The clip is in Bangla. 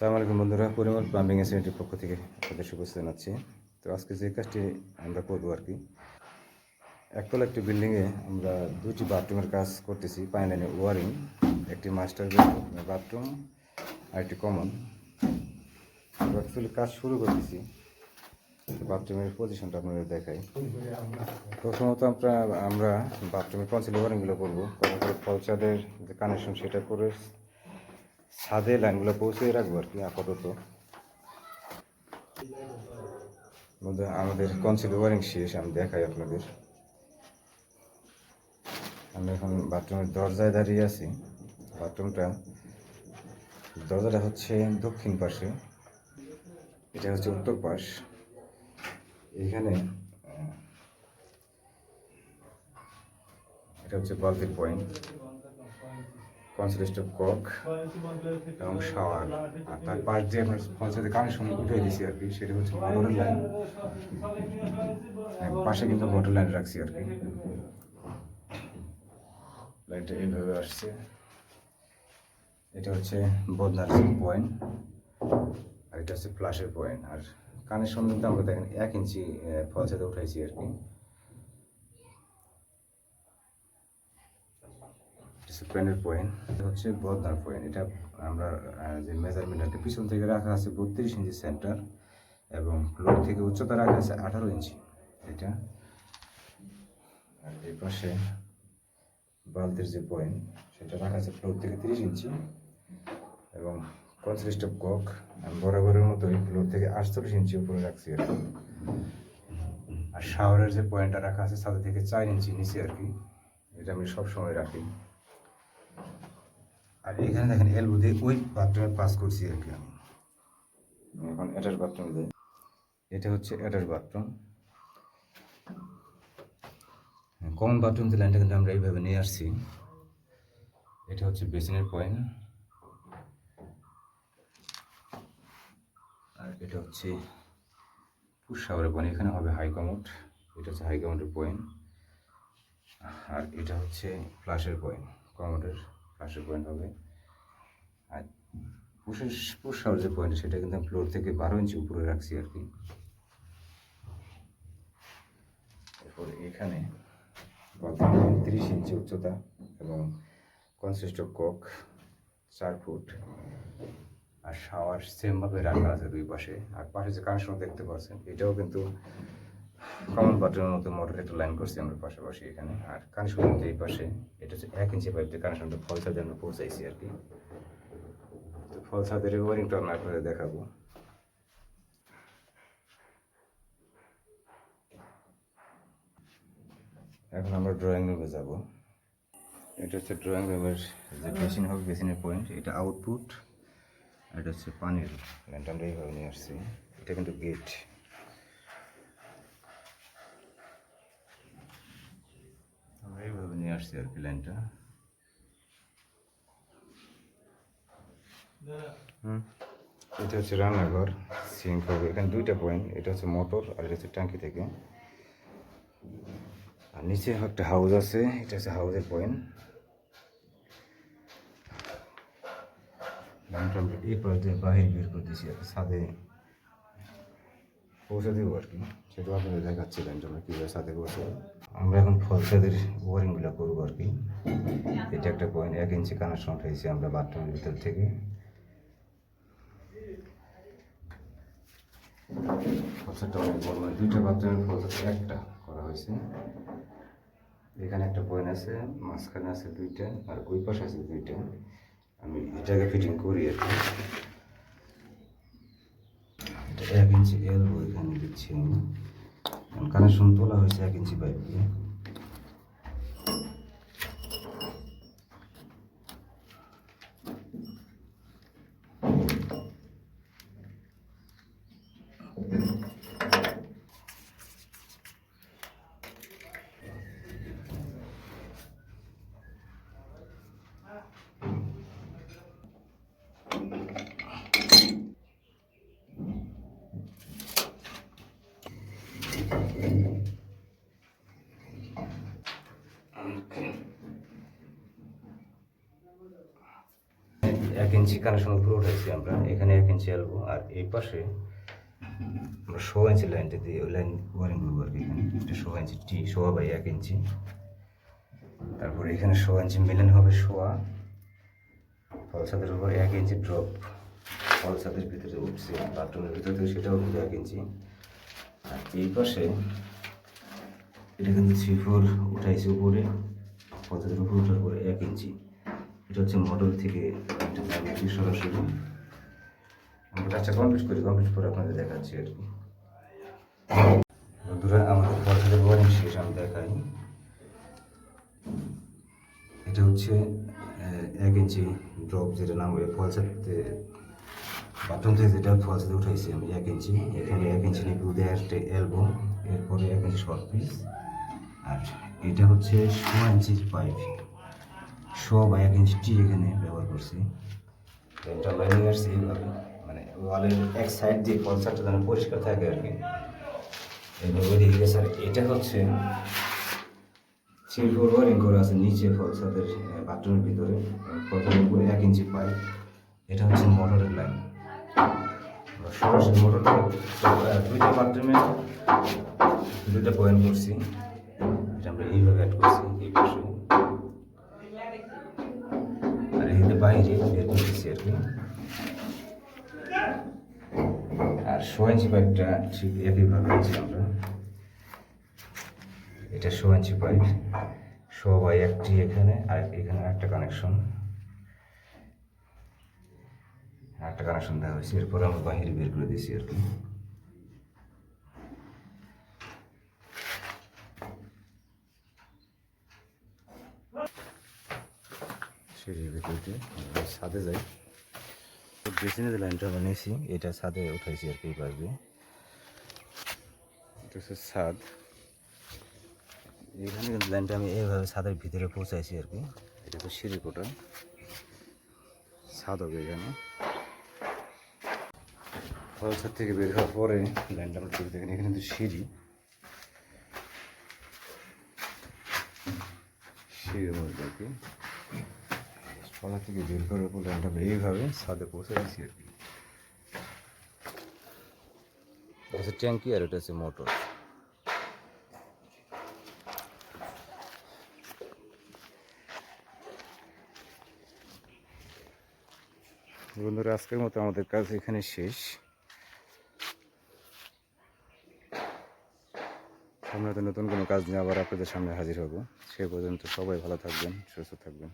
সালাম আলাইকুম বন্ধুরা, পরিমল প্লাম্বিং এসেন্টের পক্ষ থেকে আপনাদের শুভেচ্ছা জানাচ্ছি। তো আজকে যে কাজটি আমরা করব আর কি, একতলা একটি বিল্ডিংয়ে আমরা দুটি বাথরুমের কাজ করতেছি। পাইলাইনে ওয়ারিং একটি মাস্টার বাথরুম আর একটি কমন অ্যাকচুয়ালি কাজ শুরু করতেছি। বাথরুমের পজিশনটা আপনাদের দেখাই। প্রথমত আমরা আমরা বাথরুমের কনসিল ওয়ারিংগুলো করব। করার পরে ফলচাদের যে কানেকশন সেটা করে ছাদে লাইনগুলো পৌঁছে রাখব আর কি, আপাতত। আমাদের কনসিল ওয়ারিং শেষ, আমি দেখাই আপনাদের। আমি এখন বাথরুমের দরজায় দাঁড়িয়ে আছি বাথরুমটা দরজাটা হচ্ছে দক্ষিণ পাশে, এটা হচ্ছে উত্তর পাশ। এখানে, এটা হচ্ছে বালতির পয়েন্ট কনসিলিস্ট কক এবং শাওয়ার। আর তার পাশ দিয়ে আমরা পঞ্চায়েতের কানেকশন উঠে দিয়েছি আর কি, সেটা হচ্ছে মোটরের লাইন। পাশে কিন্তু মোটর লাইন রাখছি আর কি। লাইনটা এইভাবে আসছে। এটা হচ্ছে বদনার পয়েন্ট, আর এটা হচ্ছে ফ্লাশের পয়েন্ট। আর কানেকশন কিন্তু আমরা দেখেন এক ইঞ্চি ফলসাতে উঠাইছি আর কি। প্যানের পয়েন্ট, এটা হচ্ছে বদনার পয়েন্ট। এটা আমরা যে মেজারমেন্ট কি পিছন থেকে রাখা আছে বত্রিশ ইঞ্চি সেন্টার এবং ফ্লোর থেকে উচ্চতা রাখা আছে আঠারো ইঞ্চি। এটা আর এই পাশে বালতির যে পয়েন্ট, সেটা রাখা আছে ফ্লোর থেকে তিরিশ ইঞ্চি এবং অফ কক, আমি বরাবরের মতোই ফ্লোর থেকে আটচল্লিশ ইঞ্চি উপরে রাখছি আর কি। আর শাওয়ারের যে পয়েন্টটা রাখা আছে সাথে থেকে চার ইঞ্চি নিচে আর কি, এটা আমি সব সময় রাখি। আর এখানে দেখেন এলবো দিয়ে ওই বাথরুমে পাস করছি আর কি আমি। এখন অ্যাটাচ বাথরুমে যাই এটা হচ্ছে অ্যাটাচ বাথরুম কমন বাথরুম যে লাইনটা কিন্তু আমরা এইভাবে নিয়ে আসছি। এটা হচ্ছে বেসিনের পয়েন্ট আর এটা হচ্ছে পুষ শাওয়ারের পয়েন্ট এখানে হবে হাই কমোড এটা হচ্ছে হাই কমোডের পয়েন্ট আর এটা হচ্ছে ফ্লাশের পয়েন্ট কমোডের ফ্লাশের পয়েন্ট হবে। আর পুষের পুষ শাওয়ার যে পয়েন্ট সেটা কিন্তু ফ্লোর থেকে বারো ইঞ্চি উপরে রাখছি আর কি। এরপর এখানে তিরিশ ইঞ্চি উচ্চতা এবং কনসিস্ট কক চার ফুট আর শাওয়ার সেমভাবে রাখা আছে দুই পাশে। আর পাশে যে কানেকশন দেখতে পাচ্ছেন, এটাও কিন্তু কমন বাথরুমের মতো মোটর একটা লাইন করছি আমরা পাশাপাশি এখানে। আর কানেকশন এই পাশে, এটা হচ্ছে এক ইঞ্চি পাইপ দিয়ে কানেকশনটা ফল ছাদে আমরা পৌঁছাইছি আর কি। তো ফল ছাদের ওয়ারিংটা আমরা আপনাদের দেখাবো। এখন আমরা ড্রয়িং রুমে যাব। এটা হচ্ছে ড্রয়িং রুমের যে বেসিন হবে বেসিনের পয়েন্ট এটা আউটপুট এটা হচ্ছে পানির লাইনটা আমরা এইভাবে নিয়ে আসছি। এটা কিন্তু গেট আমরা এইভাবে নিয়ে আসছি আর কি লাইনটা। এটা হচ্ছে রান্নাঘর, সিঙ্ক হবে। এখানে দুইটা পয়েন্ট এটা হচ্ছে মোটর আর এটা হচ্ছে ট্যাঙ্কি থেকে। আর নিচে একটা হাউস আছে, এটা হচ্ছে হাউসের পয়েন্ট এই দিয়ে বাহির বের করে দিয়েছি ছাদে পৌঁছে দেবো আর কি। সেটা আপনাদের দেখাচ্ছি লাইনটা আমরা কীভাবে সাথে পৌঁছে আমরা এখন ফল ছাদের ওয়ারিংগুলো করব আর কি। এটা একটা পয়েন্ট এক ইঞ্চি কানেকশন উঠেছি আমরা বাথরুমের ভিতর থেকে। ফলসারটা অনেক বড় মানে দুইটা বাথরুমের ফলসার একটা করা হয়েছে। এখানে একটা পয়েন্ট আছে মাঝখানে আছে দুইটা আর ওই পাশে আছে দুইটা। আমি এটাকে ফিটিং করি আর কি। এক ইঞ্চি এলবো এখানে দিচ্ছি আমি। কানেকশন তোলা হয়েছে এক ইঞ্চি পাইপ দিয়ে ইঞ্চি কানেকশন উপরে উঠেছি আমরা, এখানে এক ইঞ্চি এলবো আর এই পাশে আমরা ষোলো ইঞ্চি লাইনটা দিয়ে, ওই লাইন ওয়ারিং করব আর কি এখানে, এটা ষোলো ইঞ্চি টি সোয়া বাই এক ইঞ্চি। তারপরে এখানে ষোলো ইঞ্চি মিলেন হবে সোয়া ফলসাদের উপর এক ইঞ্চি ড্রপ ফলসাদের ভিতরে উঠছে, বাথরুমের ভিতরে সেটাও কিন্তু এক ইঞ্চি। আর এই পাশে এটা কিন্তু থ্রি ফোর উঠাইছে উপরে ফলসাদের উপর উঠার পরে এক ইঞ্চি। এটা হচ্ছে মডেল থেকে সরাসরি। কাজটা কমপ্লিট করি কমপ্লিট করে আপনাদের দেখাচ্ছি আর কি। বন্ধুরা, আমাদের ফলসাদের ওয়ারিং শেষ আমি দেখাই এটা হচ্ছে এক ইঞ্চি ড্রপ যেটা নাম ফলসাতে বাথরুম থেকে যেটা ফলসাতে উঠাইছি আমি, এক ইঞ্চি এখানে এক ইঞ্চি উদয় একটা এলবো এরপরে এক ইঞ্চি শর্ট পিস আর এটা হচ্ছে ষো ইঞ্চি পাইপ শো বা এক ইঞ্চি এখানে ব্যবহার করছি। এটা লাইনিং আসছে এইভাবে মানে ওয়ালের এক সাইড দিয়ে ফলসারটা যেন পরিষ্কার থাকে আর কি। এইভাবে ওইদিকে গেছে। আর এটা হচ্ছে থ্রি ফোর ওয়ারিং করা আছে নিচে ফলসাদের বাথরুমের ভিতরে ফলসাদের উপরে এক ইঞ্চি পাইপ। এটা হচ্ছে মোটরের লাইন সরাসরি মোটর দুইটা বাথরুমে দুইটা পয়েন্ট করছি। এটা আমরা এইভাবে অ্যাড করছি এই পাশে। বাইরে বের আর কি আর শো ইঞ্চি পাইপটা ঠিক একইভাবে আছে আমরা। এটা শো ইঞ্চি পাইপ শো বাই একটি এখানে, আর এখানে একটা কানেকশন একটা কানেকশন দেওয়া হয়েছে, এরপর আমরা বাহিরে বের করে দিয়েছি আর কি। সিঁড়ির ভিতরে ছাদে যাই। বেসিনের লাইনটা বানিয়েছি এটা ছাদে উঠাইছি আর কি পাশ দিয়ে। ছাদ। এখানে কিন্তু লাইনটা আমি এইভাবে ছাদের ভিতরে পৌঁছাইছি আর কি। এটা তো সিঁড়ি কোটা। ছাদ হবে এখানে। ছাদ থেকে বের হওয়ার পরে লাইনটা আমরা দেখেন, এখানে কিন্তু সিঁড়ি। সিঁড়ির মধ্যে আর কি। তলা থেকে বের করার পর লাইনটা আমরা এইভাবে ছাদে পৌঁছে গেছি আর কি। হচ্ছে ট্যাঙ্কি আর এটা হচ্ছে মোটর। বন্ধুরা, আজকের মতো আমাদের কাজ এখানে শেষ। আমরা তো নতুন কোনো কাজ নিয়ে আবার আপনাদের সামনে হাজির হব। সে পর্যন্ত সবাই ভালো থাকবেন, সুস্থ থাকবেন।